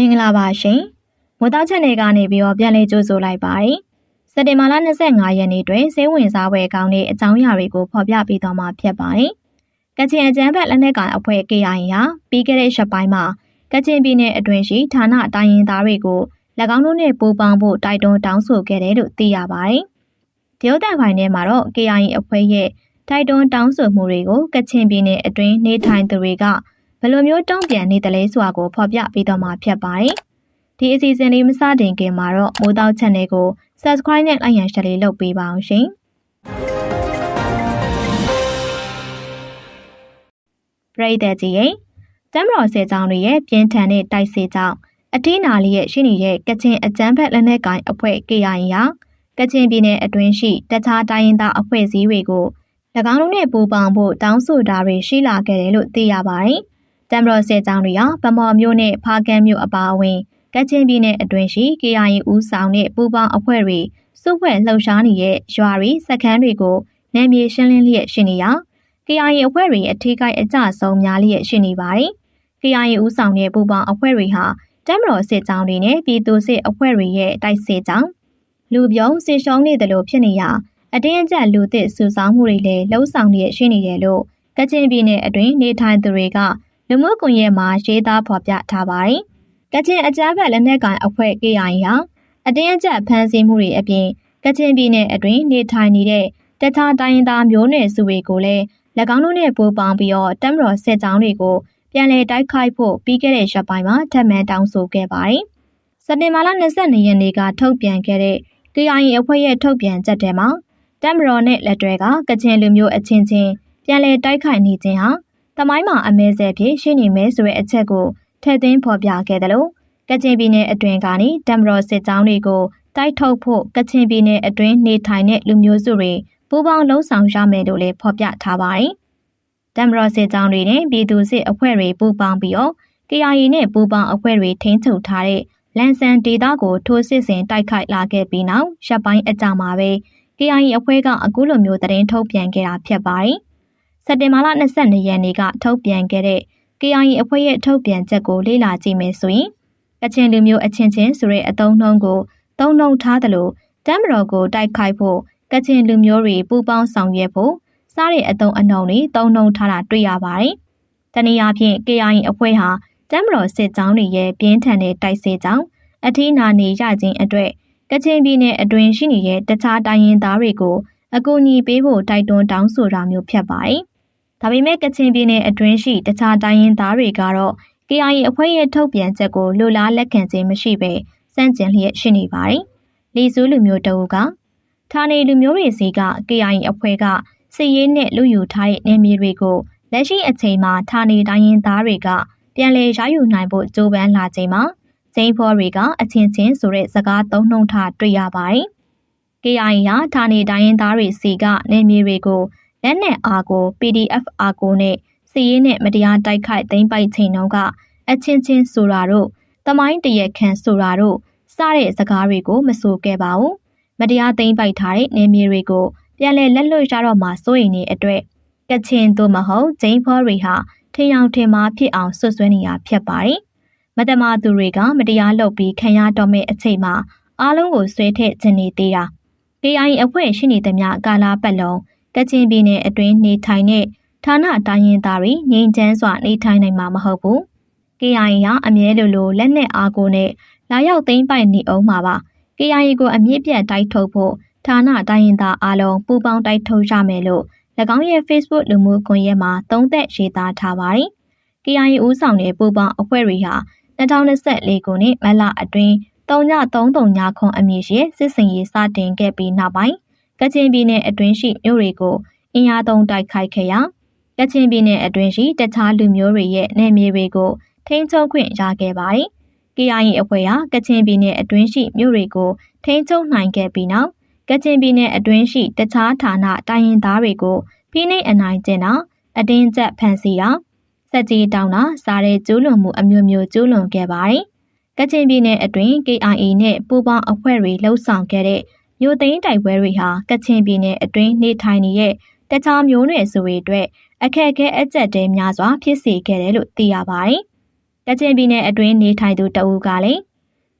မင်္ဂလာပါရှင်။မိုးတောက်ချက်နယ်ကနေပြီးတော့ပြန်လည်ကြိုဆိုလိုက်ပါတယ်။စက်တင်ဘာလ25ရက်နေ့တွင်စေဝင်စားပွဲကောင်းတဲ့အကြောင်းအရာတွေကိုဖော်ပြပေးသွားမှာဖြစ်ပါတယ်။ကချင်အကြမ်းဖက်လက်နက်ကိုင်အဖွဲ့ KIA ဟာပြီးခဲ့တဲ့ရက်ပိုင်းမှာကချင်ပြည်နယ်အတွင်းရှိဌာနတိုင်းရင်းသားတွေကို၎င်းတို့နဲ့ပူးပေါင်းဖို့တိုက်တွန်းတောင်းဆိုခဲ့တယ်လို့သိရပါတယ်။တရုတ်တန်ပိုင်းထဲမှာတော့ KIA အဖွဲ့ရဲ့တိုက်တွန်းတောင်းဆိုမှုတွေကိုကချင်ပြည်နယ်အတွင်းနေထိုင်သူတွေက ဘယ်လိုမျိုးတုံ့ပြန်နေတယ်လဲဆိုတာကိုဖော်ပြပေးတော့မှာဖြစ်ပါတယ်။ဒီအစီအစဉ်လေးမစတင်ခင်မှာတော့မိုးတောက် channel ကို subscribe နဲ့ like ရန် share လေးလုပ်ပေးပါအောင်ရှင်။ပရိသတ်ကြီးရဲ့တမ်မတော်စေကြောင်းတွေရဲ့ပြင်းထန်တဲ့တိုက်စေကြောင်းအထင်းနာလေးရဲ့ရှိနေတဲ့ကချင်အကြမ်းဖက်လက်နက်ကိုင်အဖွဲ့ KIA ဟာကချင်ပြည်နယ်အတွင်းရှိတခြားတိုင်းရင်းသားအဖွဲ့အစည်းတွေကို၎င်းတို့နဲ့ပူးပေါင်းဖို့တောင်းဆိုတာတွေရှိလာခဲ့တယ်လို့သိရပါတယ် တမ်ဘရော့စစ်ကြောင်းတွေဟာဗမော်မြို့နဲ့ဖားကန်းမြို့အပါအဝင်ကချင်ပြည်နယ်အတွင်းရှိ KIA ဦးဆောင်တဲ့ပူးပေါင်းအဖွဲ့တွေစုဖွဲ့လှုပ်ရှားနေတဲ့ရွာတွေစခန်းတွေကိုနယ်မြေရှင်းလင်းလျက်ရှိနေရာ KIA အဖွဲ့တွေအထိကိုက်အကြဆုံးများလျက်ရှိနေပါတယ်။ KIA ဦးဆောင်တဲ့ပူးပေါင်းအဖွဲ့တွေဟာတမ်ဘရော့စစ်ကြောင်းတွေနဲ့ပြည်သူစစ်အဖွဲ့တွေရဲ့တိုက်စစ်ကြောင်းလူပြုံးစစ်ရှုံးနေတယ်လို့ဖြစ်နေရအတင်းအကျပ်လူသစ်စုဆောင်းမှုတွေလည်းလှုံ့ဆော်လျက်ရှိနေတယ်လို့ကချင်ပြည်နယ်အတွင်းနေထိုင်သူတွေက လူမှုကွန်ရက်မှာရေးသားဖော်ပြထားပါတယ်။ကချင်အကြမ်းဖက်လက်နက်ကိုင်အဖွဲ့ KIA ဟာအတင်းအကျပ်ဖမ်းဆီးမှုတွေအပြင်ကချင်ပြည်နယ်အတွင်းနေထိုင်နေတဲ့တခြားတိုင်းသားမျိုးနွယ်စုတွေကိုလည်း၎င်းတို့နဲ့ပူးပေါင်းပြီးတော့တမ်မတော်စစ်ကြောင်းတွေကိုပြန်လည်တိုက်ခိုက်ဖို့ပြီးခဲ့တဲ့ရက်ပိုင်းမှာထပ်မံတောင်းဆိုခဲ့ပါတယ်။စက်တင်ဘာလ22ရက်နေ့ကထုတ်ပြန်ခဲ့တဲ့ KIA အဖွဲ့ရဲ့ထုတ်ပြန်ချက်ထဲမှာတမ်မတော်နဲ့လက်တွဲကကချင်လူမျိုးအချင်းချင်းပြန်လည်တိုက်ခိုက်နေခြင်းဟာ တမိုင်းမှာအမဲဆဲဖြစ်ရှိနေမယ်ဆိုတဲ့အချက်ကိုထည့်သွင်းဖော်ပြခဲ့တယ်လို့ကချင်ပြည်နယ်အတွင်းကနေတမ်ဘရော့စစ်ကြောင်းတွေကိုတိုက်ထုတ်ဖို့ကချင်ပြည်နယ်အတွင်းနေထိုင်တဲ့လူမျိုးစုတွေပူးပေါင်းလှုံ့ဆော်ရမယ်လို့လည်းဖော်ပြထားပါတယ်။တမ်ဘရော့စစ်ကြောင်းတွေနဲ့ပြည်သူစစ်အဖွဲ့တွေပူးပေါင်းပြီးတော့ KIA နဲ့ပူးပေါင်းအဖွဲ့တွေထိန်းချုပ်ထားတဲ့လန်ဆန်ဒေသကိုထိုးစစ်ဆင်တိုက်ခိုက်လာခဲ့ပြီးနောက်ရပ်ပိုင်းအကြာမှာပဲ KIA အဖွဲ့ကအခုလိုမျိုးသတင်းထုတ်ပြန်ခဲ့တာဖြစ်ပါတယ်။စ က်တင်ဘာလ22ရက်နေ့ကထုတ်ပြန်ခဲ့တဲ့ KIA အဖွဲ့ရဲ့ထုတ်ပြန်ချက်ကိုလေ့လာကြည့်မယ်ဆိုရင်ကချင်လူမျိုးအချင်းချင်းဆိုတဲ့အသုံးနှုန်းကိုသုံးနှုန်းထားသလိုတမ်မတော်ကိုတိုက်ခိုက်ဖို့ကချင်လူမျိုးတွေပူးပေါင်းဆောင်ရွက်ဖို့စားတဲ့အသုံးအနှုန်းတွေသုံးနှုန်းထားတာတွေ့ရပါတယ်။တနည်းအားဖြင့် KIA အဖွဲ့ဟာတမ်မတော်စစ်ကြောင်းတွေရဲ့ပြင်းထန်တဲ့တိုက်စစ်ကြောင်းအထီးနာနေရခြင်းအတွက်ကချင်ပြည်နယ်အတွင်းရှိနေတဲ့တခြားတိုင်းရင်းသားတွေကိုအကူအညီပေးဖို့တိုက်တွန်းတောင်းဆိုတာမျိုးဖြစ်ပါတယ် ဒါပေမဲ့ကချင်ပြည်နယ်အတွင်းရှိတခြားတိုင်းရင်းသားတွေကတော့ KIA အဖွဲ့ရဲ့ထုတ်ပြန်ချက်ကိုလိုလားလက်ခံခြင်းမရှိဘဲစန့်ကျင်လျက်ရှိနေပါတယ်။လီဆူးလူမျိုးတအုပ်ကဌာနေလူမျိုးတွေစီက KIA အဖွဲ့ကစစ်ရေးနဲ့လူယူထားတဲ့နယ်မြေတွေကိုလက်ရှိအချိန်မှာဌာနေတိုင်းရင်းသားတွေကပြန်လည်ရယူနိုင်ဖို့ကြိုးပမ်းလာချိန်မှာဇိန်ဖော်တွေကအချင်းချင်းဆိုတဲ့စကားသုံးနှုံထားတွေ့ရပါတယ်။ KIA ဟာဌာနေတိုင်းရင်းသားတွေစီကနယ်မြေတွေကို လက်နက်အားကို PDF အားကိုနဲ့စီရေးနဲ့မတရားတိုက်ခိုက်သိမ်းပိုက်ချိန်တုန်းကအချင်းချင်းဆိုတာတို့တမိုင်းတရခန့်ဆိုတာတို့စတဲ့စကားတွေကိုမဆိုခဲ့ပါဘူးမတရားသိမ်းပိုက်ထားတဲ့နေမြေတွေကိုပြန်လည်လက်လွတ်ရတော့မှစိုးရိမ်နေအတွက်ကချင်သို့မဟုတ်ဂျိန်းဖောတွေဟာထင်အောင်ထင်မှားဖြစ်အောင်ဆွဆွဲနေတာဖြစ်ပါတယ်မတမာသူတွေက မတရားလုပ်ပြီးခံရတော့မယ့်အချိန်မှာအားလုံးကိုဆွဲထည့်ခြင်းနေသေးတာ KI အဖွဲ့ရှိနေသမျှကာလာပတ်လုံး ကချင်ပြည်နယ်အတွင်းနေထိုင်တဲ့ဌာနတိုင်းရင်းသားတွေငြိမ်းချမ်းစွာနေထိုင်နိုင်မှာမဟုတ်ဘူး။ KIA ကအမြဲလိုလိုလက်နက်အားကိုနဲ့လာရောက်သိမ်းပိုက်နေအောင်မှာပါ။ KIA ကိုအမြင့်ပြတ်တိုက်ထုတ်ဖို့ဌာနတိုင်းရင်းသားအားလုံးပူးပေါင်းတိုက်ထုတ်ရမယ်လို့၎င်းရဲ့ Facebook လူမှုကွန်ရက်မှာသုံးသက်ရေးသားထားပါတယ်။ KIA ဦးဆောင်တဲ့ပူးပေါင်းအဖွဲ့တွေဟာ2024ခုနှစ်မလအတွင်း3939ညခွန်အမည်ရှိစစ်စင်ရေးစတင်ခဲ့ပြီးနောက်ပိုင်း ကချင်ပြည်နယ်အတွင်းရှိမြို့တွေကိုအင်အားသုံးတိုက်ခိုက်ခဲ့ရာကချင်ပြည်နယ်အတွင်းရှိတခြားလူမျိုးတွေရဲ့နယ်မြေတွေကိုထိန်းချုပ်ခွင့်ရခဲ့ပါတယ်။ KIA အဖွဲ့ဟာကချင်ပြည်နယ်အတွင်းရှိမြို့တွေကိုထိန်းချုပ်နိုင်ခဲ့ပြီးနောက်ကချင်ပြည်နယ်အတွင်းရှိတခြားဌာနတိုင်းရင်းသားတွေကိုဖိနှိပ်အနိုင်ကျင့်တာအတင်းကျပ်ဖမ်းဆီးတာစက်ကြီးတောင်းတာစားတဲ့ကျူးလွန်မှုအမျိုးမျိုးကျူးလွန်ခဲ့ပါတယ်။ကချင်ပြည်နယ်အတွင်း KIA နဲ့ပူးပေါင်းအဖွဲ့တွေလှုပ်ဆောင်ခဲ့တဲ့ မြို့သိမ်းတိုက်ပွဲတွေဟာကချင်ပြည်နယ်အတွင်းနေထိုင်နေတဲ့တခြားမျိုးနွယ်စုတွေအတွက်အခက်အခဲအကျက်တဲများစွာဖြစ်စေခဲ့တယ်လို့သိရပါတယ်။ကချင်ပြည်နယ်အတွင်းနေထိုင်သူတဦးကလည်း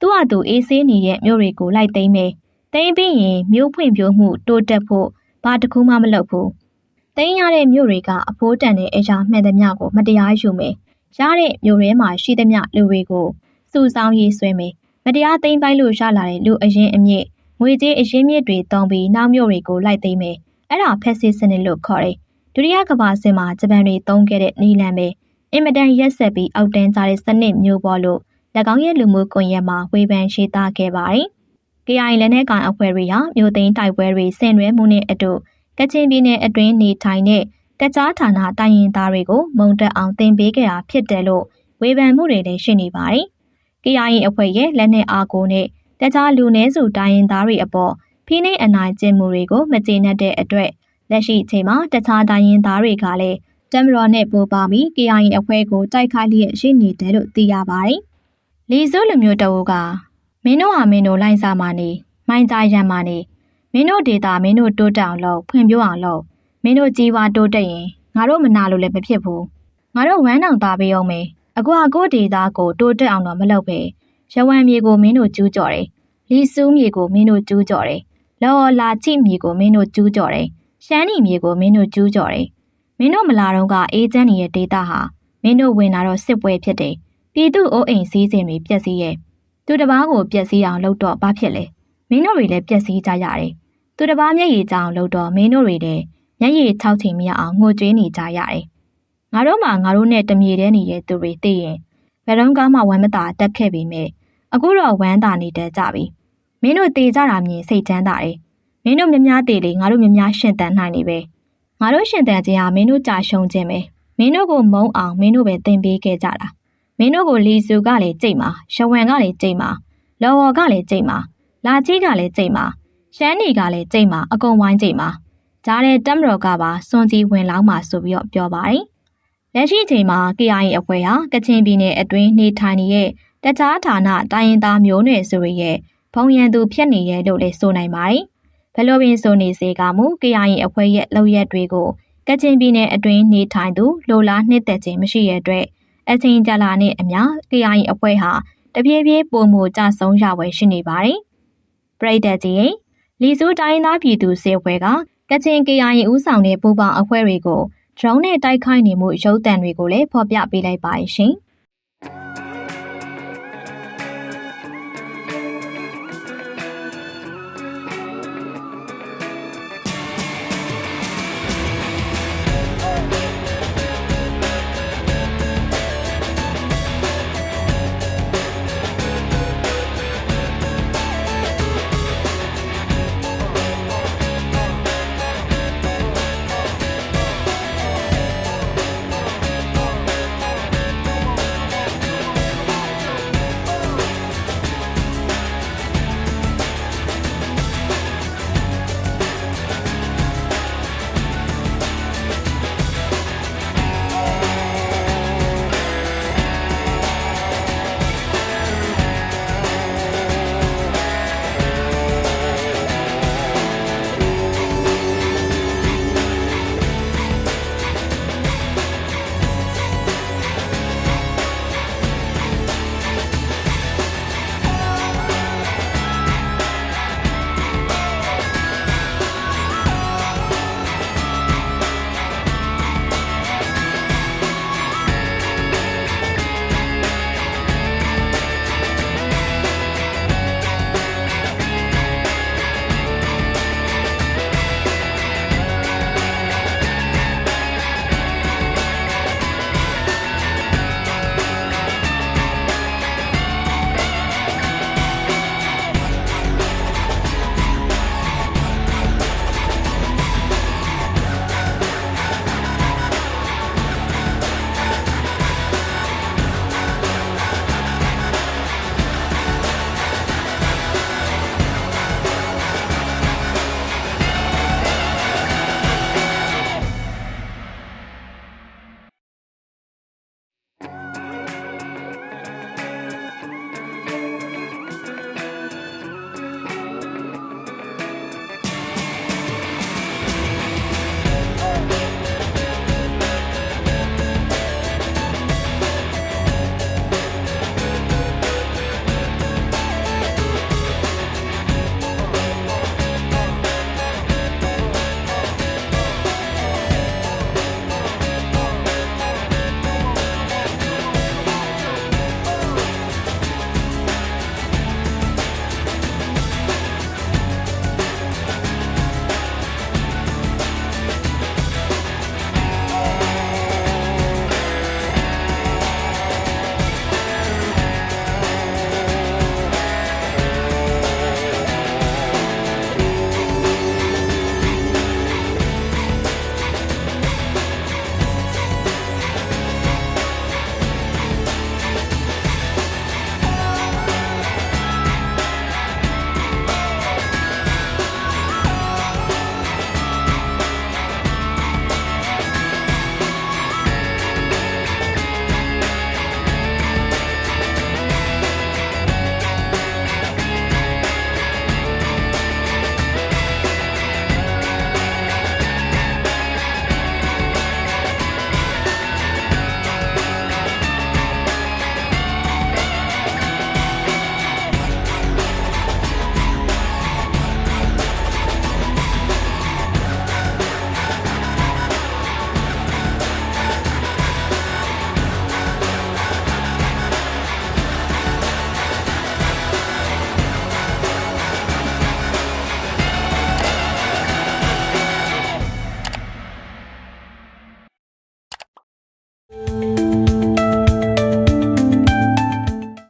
သူ့အတူအေးဆေးနေတဲ့မြို့တွေကိုလိုက်သိမ်းမယ်။သိမ်းပြီးရင်မြို့ဖွင့်ပြိုးမှုတိုးတက်ဖို့ဘာတစ်ခုမှမလုပ်ဘူး။သိမ်းရတဲ့မြို့တွေကအဖိုးတန်တဲ့အရာမှန်သမျှကိုမတရားယူမယ်။ရတဲ့မြို့ထဲမှာရှိသမျှလူတွေကိုစုဆောင်းရေးဆွဲမယ်။မတရားသိမ်းပိုက်လို့ရလာတဲ့လူအရင်အမြင့် ငွေကြေးအရင်းမြစ်တွေတုံးပြီးနောက်မြို့တွေကိုလိုက်သိမ်းမယ်။အဲ့ဒါဖက်စစ်စနစ်လို့ခေါ်တယ်။ဒုတိယကမ္ဘာစစ်မှာဂျပန်တွေတုံးခဲ့တဲ့နီလန်ပဲအင်မတန်ရက်ဆက်ပြီးအောက်တန်းကြတဲ့စနစ်မျိုးပေါ်လို့၎င်းရဲ့လူမှုကွန်ရက်မှာဝေဖန်ရှင်းသားခဲ့ပါတယ်။ KI လက်နက်ကန်အဖွဲ့တွေဟာမြို့သိမ်းတိုက်ပွဲတွေဆင်နွှဲမှုနဲ့အတူကချင်ပြည်နယ်အတွင်းနေထိုင်တဲ့တကြားဌာနတိုင်းရင်သားတွေကိုမုံတက်အောင်တင်ပေးခဲ့တာဖြစ်တယ်လို့ဝေဖန်မှုတွေလည်းရှိနေပါတယ်။ KI အဖွဲ့ရဲ့လက်နက်အားကိုနဲ့ တကြားလူနည်းစုတိုင်းရင်သားတွေအပေါ်ဖိနှိပ်အနိုင်ကျင့်မှုတွေကိုမကျေနပ်တဲ့အတွက်လက်ရှိအချိန်မှာတခြားတိုင်းရင်သားတွေကလည်းတမတော်နဲ့ပူးပေါင်းပြီး KI အဖွဲ့ကိုတိုက်ခိုက်လျက်ရှိနေတယ်လို့သိရပါတယ်။လီစုလူမျိုးတအုပ်ကမင်းတို့ဟာမင်းတို့လိုင်းစားမာနေမိုင်းကြရံမာနေမင်းတို့ဒေတာမင်းတို့တိုးတက်အောင်လုပ်ဖွံ့ဖြိုးအောင်လုပ်မင်းတို့ကြီးပွားတိုးတက်ရင်ငါတို့မနာလို့လည်းမဖြစ်ဘူးငါတို့ဝမ်းတောင်သားပေးအောင်မယ်အခုအကိုဒေတာကိုတိုးတက်အောင်တော့မလုပ်ပဲ ရဝံမြေကိုမင်းတို့ကျူးကျော်တယ်လီစူးမြေကိုမင်းတို့ကျူးကျော်တယ်လော်လာချိမြေကိုမင်းတို့ကျူးကျော်တယ်ရှမ်းနီမြေကိုမင်းတို့ကျူးကျော်တယ်မင်းတို့မလာတော့ကအေဂျင့်တွေရဲ့ဒေတာဟာမင်းတို့ဝင်လာတော့စစ်ပွဲဖြစ်တယ်ပြည်သူအိုးအိမ်စည်းစိမ်တွေပြက်စီးရဲ့သူတစ်ပားကိုပြက်စီးအောင်လုပ်တော့ဘာဖြစ်လဲမင်းတို့တွေလည်းပြက်စီးကြရတယ်သူတစ်ပားမျက်ရည်ကြောင်လုပ်တော့မင်းတို့တွေလည်းမျက်ရည်၆ချိန်မရအောင်ငိုကြွေးနေကြရတယ်ငါတို့မှငါတို့နဲ့တမြေတဲနေတဲ့သူတွေသိရင်ဘယ်တော့မှဝမ်းမသာတက်ခဲ့ပြီမဲ့ အခုတော့ဝမ်းသာနေတတ်ကြပြီမင်းတို့တေကြတာမြင်စိတ်ချမ်းသာတယ်မင်းတို့မြများတေလေငါတို့မြများရှင်တန်နိုင်နေပဲငါတို့ရှင်တန်ခြင်းဟာမင်းတို့ကြာရှုံးခြင်းပဲမင်းတို့ကိုမုန်းအောင်မင်းတို့ပဲသင်ပေးခဲ့ကြတာမင်းတို့ကိုလီစုကလည်းကြိတ်မှာရှဝံကလည်းကြိတ်မှာလော်ဝေါ်ကလည်းကြိတ်မှာလာကြီးကလည်းကြိတ်မှာရှမ်းနီကလည်းကြိတ်မှာအကုန်ဝိုင်းကြိတ်မှာကြားတဲ့တမ်မတော်ကပါစွန်ကြီးဝင်လောင်းမှာဆိုပြီးတော့ပြောပါတယ်လက်ရှိချိန်မှာ KIA အဖွဲ့ဟာကချင်ပြည်နယ်အတွင်းနေထိုင်နေတဲ့ တခြားဌာနတိုင်းရင်းသားမျိုးနွယ်စုတွေရဲ့ဖုံရန်သူဖြစ်နေရဲ့လို့လည်းဆိုနိုင်ပါတယ်ဘယ်လိုပင်ဆိုနေစေကမူ KIA အဖွဲ့ရဲ့လောက်ရက်တွေကိုကချင်ပြည်နယ်အတွင်းနေထိုင်သူလိုလားနှစ်သက်ခြင်းမရှိတဲ့အတွက်အချင်းကြလာနဲ့အမျှ KIA အဖွဲ့ဟာတပြေးပြေးပုံမှုကြဆုံးရဝယ်ရှိနေပါတယ်။ပရိသတ်ကြီးရဲ့လီစုတိုင်းသားပြည်သူစေဖွဲ့ကကချင် KIA ဦးဆောင်တဲ့ပူပေါင်းအဖွဲ့တွေကို drone နဲ့တိုက်ခိုက်နေမှုရုပ်သံတွေကိုလည်းဖော်ပြပေးလိုက်ပါရှင်။